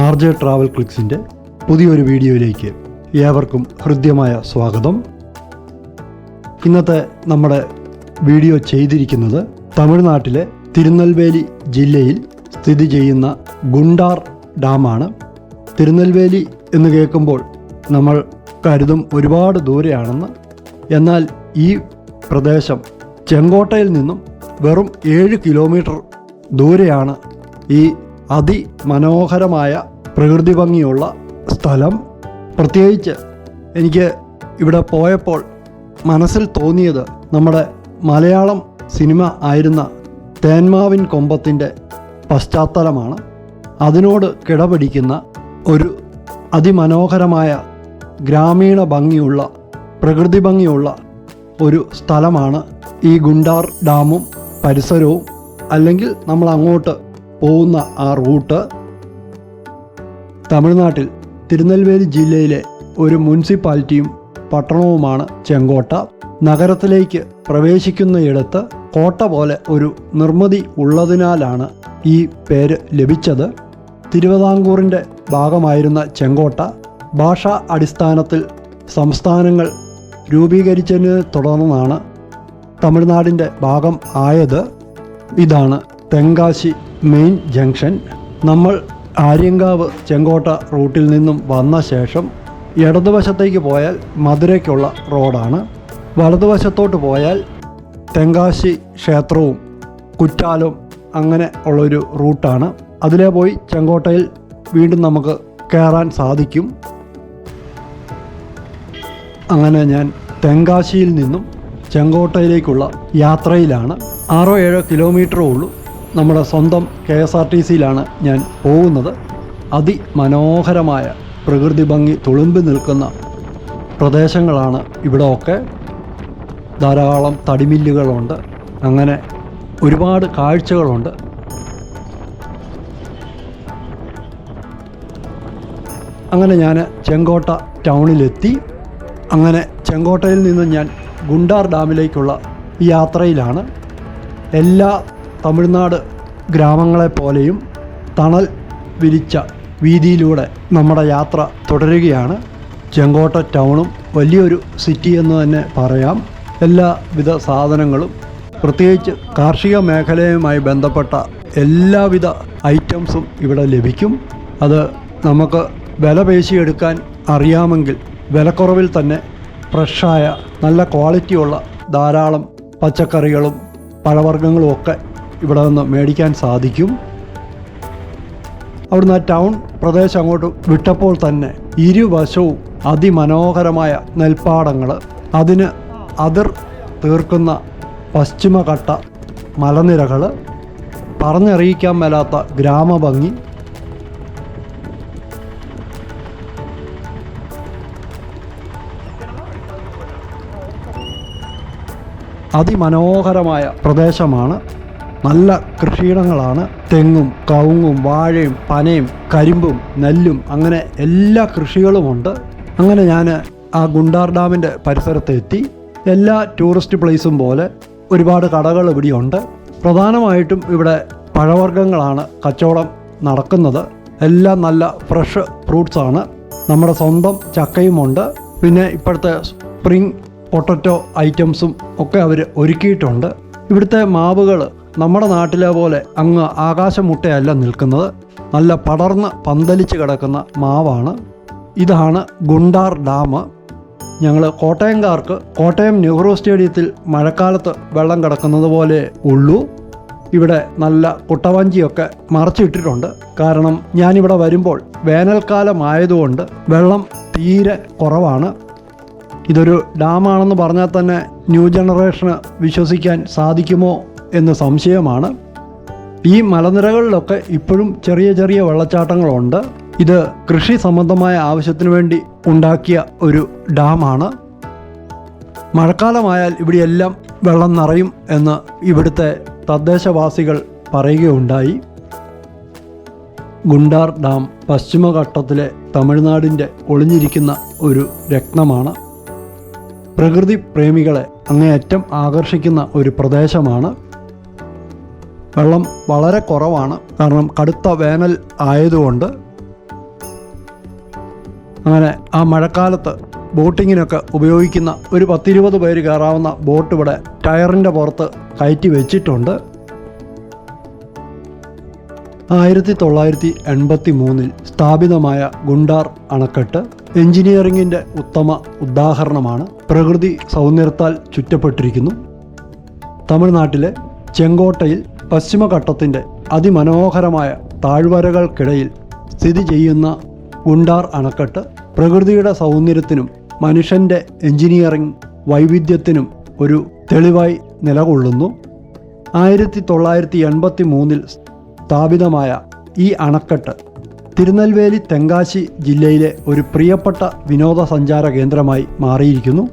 R J travel ക്ലിക്സിന്റെ പുതിയൊരു വീഡിയോയിലേക്ക് ഏവർക്കും ഹൃദ്യമായ സ്വാഗതം. ഇന്നത്തെ നമ്മുടെ വീഡിയോ ചെയ്തിരിക്കുന്നത് തമിഴ്നാട്ടിലെ തിരുനെൽവേലി ജില്ലയിൽ സ്ഥിതി ചെയ്യുന്ന ഗുണ്ടാർ ഡാമാണ്. തിരുനെൽവേലി എന്ന് കേൾക്കുമ്പോൾ നമ്മൾ കരുതും ഒരുപാട് ദൂരെയാണെന്ന്. എന്നാൽ ഈ പ്രദേശം ചെങ്കോട്ടയിൽ നിന്നും വെറും ഏഴ് കിലോമീറ്റർ ദൂരെയാണ് ഈ അതിമനോഹരമായ പ്രകൃതി ഭംഗിയുള്ള സ്ഥലം. പ്രത്യേകിച്ച് എനിക്ക് ഇവിടെ പോയപ്പോൾ മനസ്സിൽ തോന്നിയത് നമ്മുടെ മലയാളം സിനിമ ആയിരുന്ന തേന്മാവിൻ കൊമ്പത്തിന്റെ പശ്ചാത്തലമാണ്. അതിനോട് കിടപിടിക്കുന്ന ഒരു അതിമനോഹരമായ ഗ്രാമീണ ഭംഗിയുള്ള പ്രകൃതി ഭംഗിയുള്ള ഒരു സ്ഥലമാണ് ഈ ഗുണ്ടാർ ഡാമും പരിസരവും. അല്ലെങ്കിൽ നമ്മൾ അങ്ങോട്ട് പോകുന്ന ആ റൂട്ട് തമിഴ്നാട്ടിൽ തിരുനെൽവേലി ജില്ലയിലെ ഒരു മുനിസിപ്പാലിറ്റിയും പട്ടണവുമാണ് ചെങ്കോട്ട. നഗരത്തിലേക്ക് പ്രവേശിക്കുന്നയിടത്ത് കോട്ട പോലെ ഒരു നിർമ്മിതി ഉള്ളതിനാലാണ് ഈ പേര് ലഭിച്ചത്. തിരുവിതാംകൂറിന്റെ ഭാഗമായിരുന്ന ചെങ്കോട്ട ഭാഷാ അടിസ്ഥാനത്തിൽ സംസ്ഥാനങ്ങൾ രൂപീകരിച്ചതിനെ തുടർന്നാണ് തമിഴ്നാടിന്റെ ഭാഗം ആയത്. ഇതാണ് തെങ്കാശി മെയിൻ ജംഗ്ഷൻ. നമ്മൾ ആര്യങ്കാവ് ചെങ്കോട്ട റൂട്ടിൽ നിന്നും വന്ന ശേഷം ഇടതുവശത്തേക്ക് പോയാൽ മധുരയ്ക്കുള്ള റോഡാണ്. വലതുവശത്തോട്ട് പോയാൽ തെങ്കാശി ക്ഷേത്രവും കുറ്റാലും അങ്ങനെ ഉള്ളൊരു റൂട്ടാണ്. അതിലേ പോയി ചെങ്കോട്ടയിൽ വീണ്ടും നമുക്ക് കയറാൻ സാധിക്കും. അങ്ങനെ ഞാൻ തെങ്കാശിയിൽ നിന്നും ചെങ്കോട്ടയിലേക്കുള്ള യാത്രയിലാണ്. ആറോ ഏഴോ കിലോമീറ്ററേ ഉള്ളൂ. നമ്മുടെ സ്വന്തം കെ എസ് ആർ ടി സിയിലാണ് ഞാൻ പോകുന്നത്. അതിമനോഹരമായ പ്രകൃതി ഭംഗി തുളുമ്പി നിൽക്കുന്ന പ്രദേശങ്ങളാണ് ഇവിടെ ഒക്കെ ധാരാളം തടിമില്ലുകളുണ്ട്. അങ്ങനെ ഒരുപാട് കാഴ്ചകളുണ്ട്. അങ്ങനെ ഞാൻ ചെങ്കോട്ട ടൗണിലെത്തി. അങ്ങനെ ചെങ്കോട്ടയിൽ നിന്ന് ഞാൻ ഗുണ്ടാർ ഡാമിലേക്കുള്ള യാത്രയിലാണ്. എല്ലാ തമിഴ്നാട് ഗ്രാമങ്ങളെ പോലെയും തണൽ വിരിച്ച വീതിയിലൂടെ നമ്മുടെ യാത്ര തുടരുകയാണ്. ചെങ്കോട്ട ടൗണും വലിയൊരു സിറ്റി എന്ന് തന്നെ പറയാം. എല്ലാവിധ സാധനങ്ങളും പ്രത്യേകിച്ച് കാർഷിക മേഖലയുമായി ബന്ധപ്പെട്ട എല്ലാവിധ ഐറ്റംസും ഇവിടെ ലഭിക്കും. അത് നമുക്ക് വില പേശിയെടുക്കാൻ അറിയാമെങ്കിൽ വിലക്കുറവിൽ തന്നെ ഫ്രഷായ നല്ല ക്വാളിറ്റിയുള്ള ധാരാളം പച്ചക്കറികളും പഴവർഗങ്ങളും ഒക്കെ ഇവിടെ നിന്ന് മേടിക്കാൻ സാധിക്കും. അവിടുന്ന് ആ ടൗൺ പ്രദേശം അങ്ങോട്ട് വിട്ടപ്പോൾ തന്നെ ഇരുവശവും അതിമനോഹരമായ നെൽപ്പാടങ്ങൾ അതിന് അതിർ തീർക്കുന്ന പശ്ചിമഘട്ട മലനിരകൾ പറഞ്ഞറിയിക്കാൻ മേലാത്ത ഗ്രാമഭംഗി. അതിമനോഹരമായ പ്രദേശമാണ് നല്ല കൃഷിയിടങ്ങളാണ്. തെങ്ങും കവുങ്ങും വാഴയും പനയും കരിമ്പും നെല്ലും അങ്ങനെ എല്ലാ കൃഷികളുമുണ്ട്. അങ്ങനെ ഞാൻ ആ ഗുണ്ടാർ ഡാമിന്റെ പരിസരത്തെത്തി. എല്ലാ ടൂറിസ്റ്റ് പ്ലേസും പോലെ ഒരുപാട് കടകൾ ഇവിടെയുണ്ട്. പ്രധാനമായിട്ടും ഇവിടെ പഴവർഗങ്ങളാണ് കച്ചവടം നടക്കുന്നത്. എല്ലാം നല്ല ഫ്രഷ് ഫ്രൂട്ട്സ് ആണ്. നമ്മുടെ സ്വന്തം ചക്കയുമുണ്ട്. പിന്നെ ഇപ്പോഴത്തെ സ്പ്രിംഗ് പൊട്ടറ്റോ ഐറ്റംസും ഒക്കെ അവർ ഒരുക്കിയിട്ടുണ്ട്. ഇവിടുത്തെ മാവുകൾ നമ്മുടെ നാട്ടിലെ പോലെ അങ്ങ് ആകാശമുട്ടയല്ല നിൽക്കുന്നത്. നല്ല പടർന്ന് പന്തലിച്ച് കിടക്കുന്ന മാവാണ്. ഇതാണ് ഗുണ്ടാർ ഡാം. ഞങ്ങൾ കോട്ടയംകാർക്ക് കോട്ടയം നെഹ്റു സ്റ്റേഡിയത്തിൽ മഴക്കാലത്ത് വെള്ളം കിടക്കുന്നത് പോലെ ഉള്ളൂ. ഇവിടെ നല്ല കുട്ടവഞ്ചിയൊക്കെ മറച്ചിട്ടിട്ടുണ്ട്. കാരണം ഞാനിവിടെ വരുമ്പോൾ വേനൽക്കാലമായതുകൊണ്ട് വെള്ളം തീരെ കുറവാണ്. ഇതൊരു ഡാമാണെന്ന് പറഞ്ഞാൽ തന്നെ ന്യൂ ജനറേഷന് വിശ്വസിക്കാൻ സാധിക്കുമോ? എന്ന് സംശയമാണ്. ഈ മലനിരകളിലൊക്കെ ഇപ്പോഴും ചെറിയ ചെറിയ വെള്ളച്ചാട്ടങ്ങളുണ്ട്. ഇത് കൃഷി സംബന്ധമായ ആവശ്യത്തിന് വേണ്ടി ഉണ്ടാക്കിയ ഒരു ഡാമാണ്. മഴക്കാലമായാൽ ഇവിടെയെല്ലാം വെള്ളം നിറയും എന്ന് ഇവിടുത്തെ തദ്ദേശവാസികൾ പറയുകയുണ്ടായി. ഗുണ്ടാർ ഡാം പശ്ചിമഘട്ടത്തിലെ തമിഴ്നാടിന്റെ ഒളിഞ്ഞിരിക്കുന്ന ഒരു രത്നമാണ്. പ്രകൃതി പ്രേമികളെ അങ്ങേയറ്റം ആകർഷിക്കുന്ന ഒരു പ്രദേശമാണ്. വെള്ളം വളരെ കുറവാണ്. കാരണം കടുത്ത വേനൽ ആയതുകൊണ്ട് അങ്ങനെ ആ മഴക്കാലത്ത് ബോട്ടിങ്ങിനൊക്കെ ഉപയോഗിക്കുന്ന ഒരു പത്തിരുപത് പേര് കയറാവുന്ന ബോട്ട് ഇവിടെ ടയറിന്റെ പുറത്ത് കയറ്റി വെച്ചിട്ടുണ്ട്. ആയിരത്തി തൊള്ളായിരത്തി എൺപത്തി മൂന്നിൽ സ്ഥാപിതമായ ഗുണ്ടാർ അണക്കെട്ട് എഞ്ചിനീയറിംഗിന്റെ ഉത്തമ ഉദാഹരണമാണ്. പ്രകൃതി സൗന്ദര്യത്താൽ ചുറ്റപ്പെട്ടിരിക്കുന്നു. തമിഴ്നാട്ടിലെ ചെങ്കോട്ടയിൽ പശ്ചിമഘട്ടത്തിന്റെ അതിമനോഹരമായ താഴ്വരകൾക്കിടയിൽ സ്ഥിതി ചെയ്യുന്ന ഗുണ്ടാർ അണക്കെട്ട് പ്രകൃതിയുടെ സൗന്ദര്യത്തിനും മനുഷ്യന്റെ എഞ്ചിനീയറിംഗ് വൈവിധ്യത്തിനും ഒരു തെളിവായി നിലകൊള്ളുന്നു. ആയിരത്തി തൊള്ളായിരത്തി എൺപത്തി മൂന്നിൽ സ്ഥാപിതമായ ഈ അണക്കെട്ട് തിരുനെൽവേലി തെങ്കാശി ജില്ലയിലെ ഒരു പ്രിയപ്പെട്ട വിനോദസഞ്ചാര കേന്ദ്രമായി മാറിയിരിക്കുന്നു.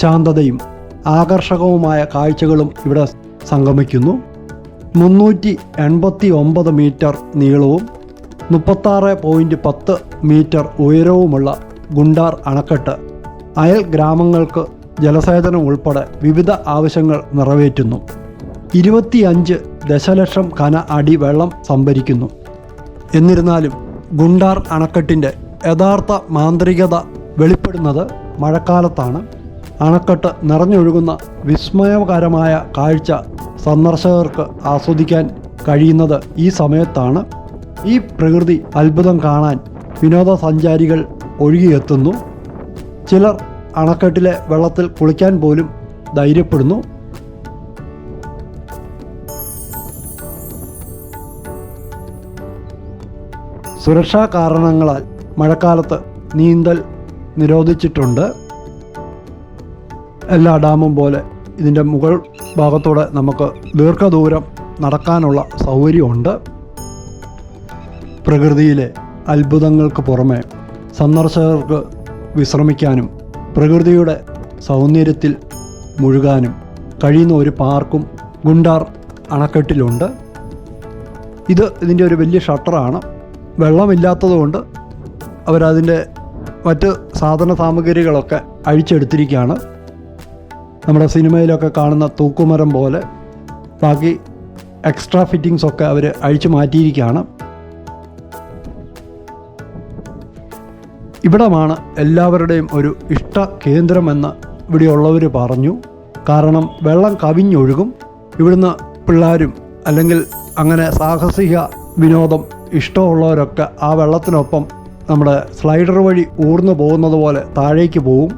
ശാന്തതയും ആകർഷകവുമായ കാഴ്ചകളും ഇവിടെ സംഗമിക്കുന്നു. മുന്നൂറ്റി എൺപത്തി ഒമ്പത് മീറ്റർ നീളവും മുപ്പത്താറ് പോയിന്റ് പത്ത് മീറ്റർ ഉയരവുമുള്ള ഗുണ്ടാർ അണക്കെട്ട്. അയൽ ഗ്രാമങ്ങൾക്ക് ജലസേചനം ഉൾപ്പെടെ വിവിധ ആവശ്യങ്ങൾ നിറവേറ്റുന്നു. ഇരുപത്തിയഞ്ച് ദശലക്ഷം കന അടി വെള്ളം സംഭരിക്കുന്നു. എന്നിരുന്നാലും ഗുണ്ടാർ അണക്കെട്ടിന്റെ യഥാർത്ഥ മാന്ത്രികത വെളിപ്പെടുന്നത് മഴക്കാലത്താണ്. അണക്കെട്ട് നിറഞ്ഞൊഴുകുന്ന വിസ്മയകരമായ കാഴ്ച സന്ദർശകർക്ക് ആസ്വദിക്കാൻ കഴിയുന്നത് ഈ സമയത്താണ്. ഈ പ്രകൃതി അത്ഭുതം കാണാൻ വിനോദസഞ്ചാരികൾ ഒഴുകിയെത്തുന്നു. ചിലർ അണക്കെട്ടിലെ വെള്ളത്തിൽ കുളിക്കാൻ പോലും ധൈര്യപ്പെടുന്നു. സുരക്ഷാ കാരണങ്ങളാൽ മഴക്കാലത്ത് നീന്തൽ നിരോധിച്ചിട്ടുണ്ട്. എല്ലാ ഡാമും പോലെ ഇതിന്റെ മുകൾ ഭാഗത്തൂടെ നമുക്ക് ദീർഘദൂരം നടക്കാനുള്ള സൗകര്യമുണ്ട്. പ്രകൃതിയിലെ അത്ഭുതങ്ങൾക്ക് പുറമെ സന്ദർശകർക്ക് വിശ്രമിക്കാനും പ്രകൃതിയുടെ സൗന്ദര്യത്തിൽ മുഴുകാനും കഴിയുന്ന ഒരു പാർക്കും ഗുണ്ടാർ അണക്കെട്ടിലുണ്ട്. ഇത് ഇതിന്റെ ഒരു വലിയ ഷട്ടറാണ്. വെള്ളമില്ലാത്തതുകൊണ്ട് അവരതിന്റെ മറ്റ് സാധന സാമഗ്രികളൊക്കെ അഴിച്ചെടുത്തിരിക്കുകയാണ്. നമ്മുടെ സിനിമയിലൊക്കെ കാണുന്ന തൂക്കുമരം പോലെ. ബാക്കി എക്സ്ട്രാ ഫിറ്റിങ്സ് ഒക്കെ അവർ അഴിച്ചു മാറ്റിയിരിക്കുകയാണ്. ഇവിടമാണ് എല്ലാവരുടെയും ഒരു ഇഷ്ട കേന്ദ്രമെന്ന് ഇവിടെ ഇവിടെയുള്ളവർ പറഞ്ഞു. കാരണം വെള്ളം കവിഞ്ഞൊഴുകും. ഇവിടുന്ന് പിള്ളേരും അല്ലെങ്കിൽ അങ്ങനെ സാഹസിക വിനോദം ഇഷ്ടമുള്ളവരൊക്കെ ആ വെള്ളത്തിനൊപ്പം നമ്മുടെ സ്ലൈഡർ വഴി ഊർന്നു പോകുന്നത് പോലെ താഴേക്ക് പോവും.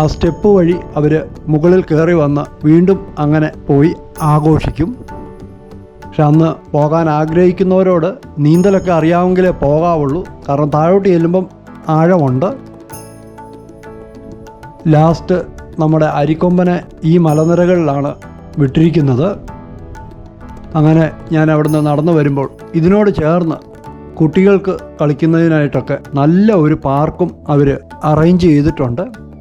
ആ സ്റ്റെപ്പ് വഴി അവർ മുകളിൽ കയറി വന്ന് വീണ്ടും അങ്ങനെ പോയി ആഘോഷിക്കും. പക്ഷെ അന്ന് പോകാൻ ആഗ്രഹിക്കുന്നവരോട് നീന്തലൊക്കെ അറിയാമെങ്കിലേ പോകാവുള്ളൂ. കാരണം താഴോട്ട് ചെല്ലുമ്പം ആഴമുണ്ട്. ലാസ്റ്റ് നമ്മുടെ അരിക്കൊമ്പനെ ഈ മലനിരകളിലാണ് വിട്ടിരിക്കുന്നത്. അങ്ങനെ ഞാൻ അവിടുന്ന് നടന്നു വരുമ്പോൾ ഇതിനോട് ചേർന്ന് കുട്ടികൾക്ക് കളിക്കുന്നതിനായിട്ടൊക്കെ നല്ല ഒരു പാർക്കും അവർ അറേഞ്ച് ചെയ്തിട്ടുണ്ട്.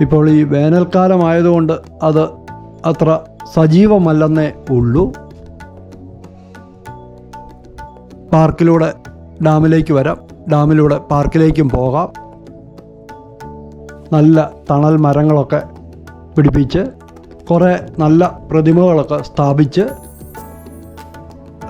ഇപ്പോൾ ഈ വേനൽക്കാലമായതുകൊണ്ട് അത് അത്ര സജീവമല്ലെന്നേ ഉള്ളൂ. പാർക്കിലൂടെ ഡാമിലേക്ക് വരാം. ഡാമിലൂടെ പാർക്കിലേക്കും പോകാം. നല്ല തണൽ മരങ്ങളൊക്കെ പിടിപ്പിച്ച് കുറേ നല്ല പ്രതിമകളൊക്കെ സ്ഥാപിച്ച്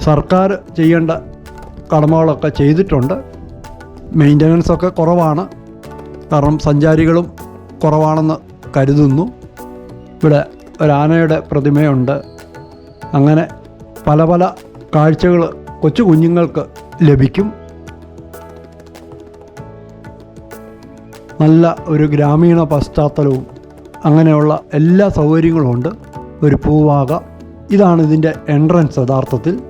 സർക്കാർ ചെയ്യേണ്ട കടമകളൊക്കെ ചെയ്തിട്ടുണ്ട്. മെയിന്റനൻസൊക്കെ കുറവാണ്. കാരണം സഞ്ചാരികളും കുറവാണെന്ന് കരുതുന്നു. ഇവിടെ ഒരാനയുടെ പ്രതിമയുണ്ട്. അങ്ങനെ പല പല കാഴ്ചകൾ കൊച്ചു കുഞ്ഞുങ്ങൾക്ക് ലഭിക്കും. നല്ല ഒരു ഗ്രാമീണ പശ്ചാത്തലവും അങ്ങനെയുള്ള എല്ലാ സൗകര്യങ്ങളും ഉണ്ട്. ഒരു പൂവാക. ഇതാണ് ഇതിന്റെ എൻട്രൻസ് യഥാർത്ഥത്തിൽ.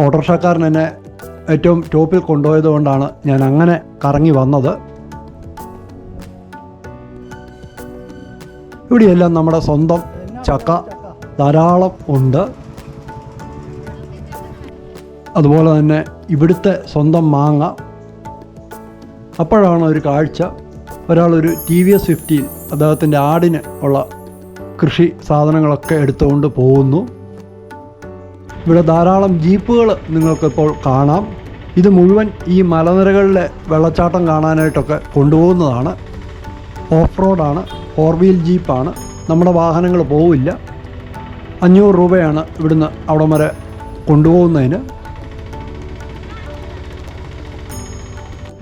ഓട്ടോറിക്ഷക്കാരൻ എന്നെ ഏറ്റവും ടോപ്പിൽ കൊണ്ടുപോയത് കൊണ്ടാണ് ഞാൻ അങ്ങനെ കറങ്ങി വന്നത്. ഇവിടെയെല്ലാം നമ്മുടെ സ്വന്തം ചക്ക ധാരാളം ഉണ്ട്. അതുപോലെ തന്നെ ഇവിടുത്തെ സ്വന്തം മാങ്ങ. അപ്പോഴാണ് ഒരു കാഴ്ച. ഒരാളൊരു ടി വി എസ് ഫിഫ്റ്റീൻ അദ്ദേഹത്തിന്റെ ആടിന് ഉള്ള കൃഷി സാധനങ്ങളൊക്കെ എടുത്തുകൊണ്ട് പോകുന്നു. ഇവിടെ ധാരാളം ജീപ്പുകൾ നിങ്ങൾക്കിപ്പോൾ കാണാം. ഇത് മുഴുവൻ ഈ മലനിരകളിലെ വെള്ളച്ചാട്ടം കാണാനായിട്ടൊക്കെ കൊണ്ടുപോകുന്നതാണ്. ഓഫ് റോഡാണ് ഫോർ വീൽ ജീപ്പാണ് നമ്മുടെ വാഹനങ്ങൾ പോവില്ല. അഞ്ഞൂറ് രൂപയാണ് ഇവിടുന്ന് അവിടം വരെ കൊണ്ടുപോകുന്നതിന്.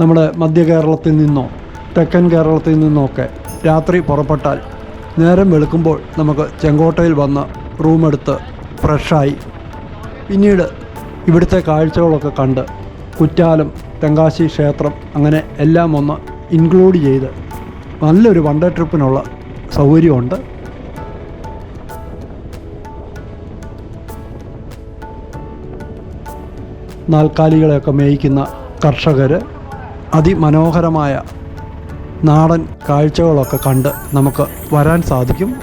നമ്മുടെ മധ്യ കേരളത്തിൽ നിന്നോ തെക്കൻ കേരളത്തിൽ നിന്നോ ഒക്കെ രാത്രി പുറപ്പെട്ടാൽ നേരം വെളുക്കുമ്പോൾ നമുക്ക് ചെങ്കോട്ടയിൽ വന്ന് റൂമെടുത്ത് ഫ്രഷായി പിന്നീട് ഇവിടുത്തെ കാഴ്ചകളൊക്കെ കണ്ട് കുറ്റാലം തെങ്കാശി ക്ഷേത്രം അങ്ങനെ എല്ലാം ഒന്ന് ഇൻക്ലൂഡ് ചെയ്ത് നല്ലൊരു വൺ ഡേ ട്രിപ്പിനുള്ള സൗകര്യമുണ്ട്. നാൽക്കാലികളെയൊക്കെ മേയിക്കുന്ന കർഷകർ അതിമനോഹരമായ നാടൻ കാഴ്ചകളൊക്കെ കണ്ട് നമുക്ക് വരാൻ സാധിക്കും.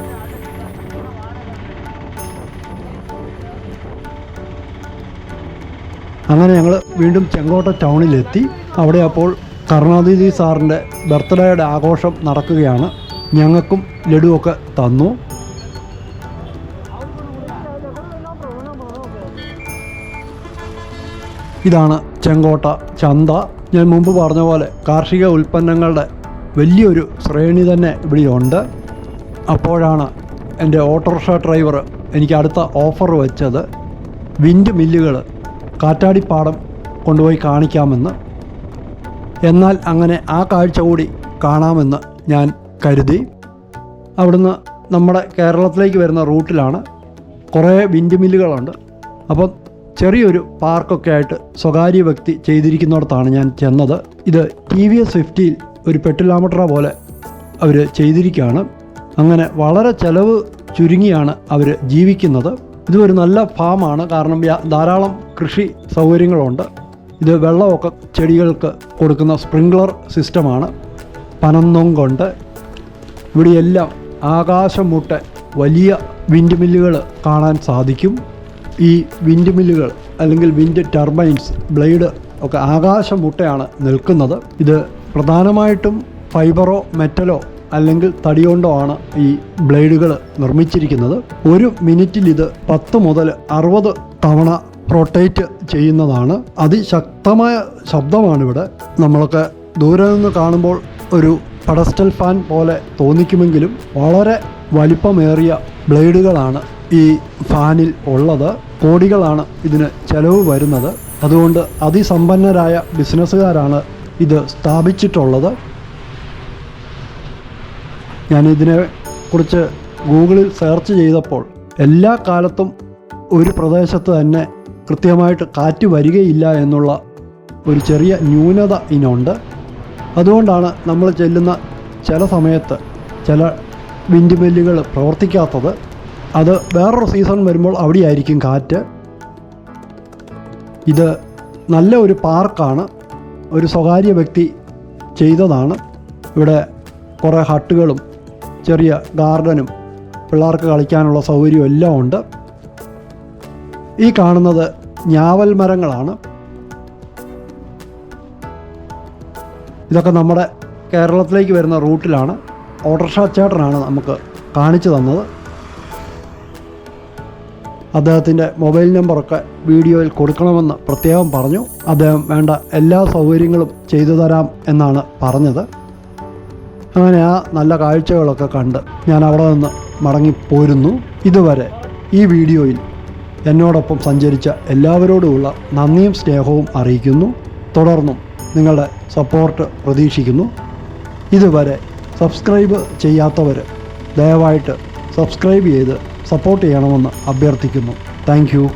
അങ്ങനെ ഞങ്ങൾ വീണ്ടും ചെങ്കോട്ട ടൗണിലെത്തി. അവിടെ അപ്പോൾ കരുണാനിധി സാറിന്റെ ബർത്ത്ഡേയുടെ ആഘോഷം നടക്കുകയാണ്. ഞങ്ങൾക്കും ലഡുവൊക്കെ തന്നു. ഇതാണ് ചെങ്കോട്ട ചന്ത. ഞാൻ മുമ്പ് പറഞ്ഞ പോലെ കാർഷിക ഉൽപ്പന്നങ്ങളുടെ വലിയൊരു ശ്രേണി തന്നെ ഇവിടെയുണ്ട്. അപ്പോഴാണ് എന്റെ ഓട്ടോറിക്ഷ ഡ്രൈവർ എനിക്ക് അടുത്ത ഓഫർ വെച്ചത്. വിൻഡ് മില്ലുകൾ കാറ്റാടിപ്പാടം കൊണ്ടുപോയി കാണിക്കാമെന്ന്. എന്നാൽ അങ്ങനെ ആ കാഴ്ച കൂടി കാണാമെന്ന് ഞാൻ കരുതി. അവിടുന്ന് നമ്മുടെ കേരളത്തിലേക്ക് വരുന്ന റൂട്ടിലാണ് കുറേ വിൻഡ് മില്ലുകളുണ്ട്. അപ്പം ചെറിയൊരു പാർക്കൊക്കെ ആയിട്ട് സ്വകാര്യ വ്യക്തി ചെയ്തിരിക്കുന്നിടത്താണ് ഞാൻ ചെന്നത്. ഇത് ടി വി എസ് ഫിഫ്റ്റിയിൽ ഒരു പെട്ടിലാമട്ര പോലെ അവർ ചെയ്തിരിക്കുകയാണ്. അങ്ങനെ വളരെ ചിലവ് ചുരുങ്ങിയാണ് അവർ ജീവിക്കുന്നത്. ഇതൊരു നല്ല ഫാമാണ്. കാരണം ധാരാളം കൃഷി സൗകര്യങ്ങളുണ്ട്. ഇത് വെള്ളമൊക്കെ ചെടികൾക്ക് കൊടുക്കുന്ന സ്പ്രിംഗ്ലർ സിസ്റ്റമാണ്. പനന്നും കൊണ്ട് ഇവിടെയെല്ലാം ആകാശം മുട്ട വലിയ വിൻഡ് മില്ലുകൾ കാണാൻ സാധിക്കും. ഈ വിൻഡ് മില്ലുകൾ അല്ലെങ്കിൽ വിൻഡ് ടർബൈൻസ് ബ്ലേഡ് ഒക്കെ ആകാശം മുട്ടയാണ് നിൽക്കുന്നത്. ഇത് പ്രധാനമായിട്ടും ഫൈബറോ മെറ്റലോ അല്ലെങ്കിൽ തടി കൊണ്ടോ ആണ് ഈ ബ്ലേഡുകൾ നിർമ്മിച്ചിരിക്കുന്നത്. ഒരു മിനിറ്റിൽ ഇത് പത്ത് മുതൽ അറുപത് തവണ റൊട്ടേറ്റ് ചെയ്യുന്നതാണ്. അതിശക്തമായ ശബ്ദമാണ് ഇവിടെ നമ്മളൊക്കെ ദൂരെ നിന്ന് കാണുമ്പോൾ ഒരു പടസ്റ്റൽ ഫാൻ പോലെ തോന്നിക്കുമെങ്കിലും വളരെ വലിപ്പമേറിയ ബ്ലേഡുകളാണ് ഈ ഫാനിൽ ഉള്ളത്. കോടികളാണ് ഇതിന് ചെലവ് വരുന്നത്. അതുകൊണ്ട് അതിസമ്പന്നരായ ബിസിനസ്സുകാരാണ് ഇത് സ്ഥാപിച്ചിട്ടുള്ളത്. ഞാൻ ഇതിനെ കുറിച്ച് ഗൂഗിളിൽ സെർച്ച് ചെയ്തപ്പോൾ എല്ലാ കാലത്തും ഒരു പ്രദേശത്ത് തന്നെ കൃത്യമായിട്ട് കാറ്റ് വരികയില്ല എന്നുള്ള ഒരു ചെറിയ ന്യൂനത ഇനുണ്ട് അതുകൊണ്ടാണ് നമ്മൾ ചെല്ലുന്ന ചില സമയത്ത് ചില വിൻഡ് മില്ലുകൾ പ്രവർത്തിക്കാത്തത്. അത് വേറൊരു സീസൺ വരുമ്പോൾ അവിടെയായിരിക്കും കാറ്റ്. ഇത് നല്ല ഒരു പാർക്കാണ്. ഒരു സ്വകാര്യ വ്യക്തി ചെയ്തതാണ്. ഇവിടെ കുറേ ഹട്ടുകളും ചെറിയ ഗാർഡനും പിള്ളേർക്ക് കളിക്കാനുള്ള സൗകര്യവും എല്ലാം ഉണ്ട്. ഈ കാണുന്നത് ഞാവൽ മരങ്ങളാണ്. ഇതൊക്കെ നമ്മുടെ കേരളത്തിലേക്ക് വരുന്ന റൂട്ടിലാണ്. ഓട്ടോറിക്ഷ ചേട്ടനാണ് നമുക്ക് കാണിച്ചു തന്നത്. അദ്ദേഹത്തിന്റെ മൊബൈൽ നമ്പറൊക്കെ വീഡിയോയിൽ കൊടുക്കണമെന്ന് പ്രത്യേകം പറഞ്ഞു. അദ്ദേഹം വേണ്ട എല്ലാ സൗകര്യങ്ങളും ചെയ്തു തരാം എന്നാണ് പറഞ്ഞത്. അങ്ങനെ ആ നല്ല കാഴ്ചകളൊക്കെ കണ്ട് ഞാൻ അവിടെ നിന്ന് മടങ്ങിപ്പോരുന്നു. ഇതുവരെ ഈ വീഡിയോയിൽ എന്നോടൊപ്പം സഞ്ചരിച്ച എല്ലാവരോടുമുള്ള നന്ദിയും സ്നേഹവും അറിയിക്കുന്നു. തുടർന്നും നിങ്ങളുടെ സപ്പോർട്ട് പ്രതീക്ഷിക്കുന്നു. ഇതുവരെ സബ്സ്ക്രൈബ് ചെയ്യാത്തവർ ദയവായിട്ട് സബ്സ്ക്രൈബ് ചെയ്ത് സപ്പോർട്ട് ചെയ്യണമെന്ന് അഭ്യർത്ഥിക്കുന്നു. താങ്ക്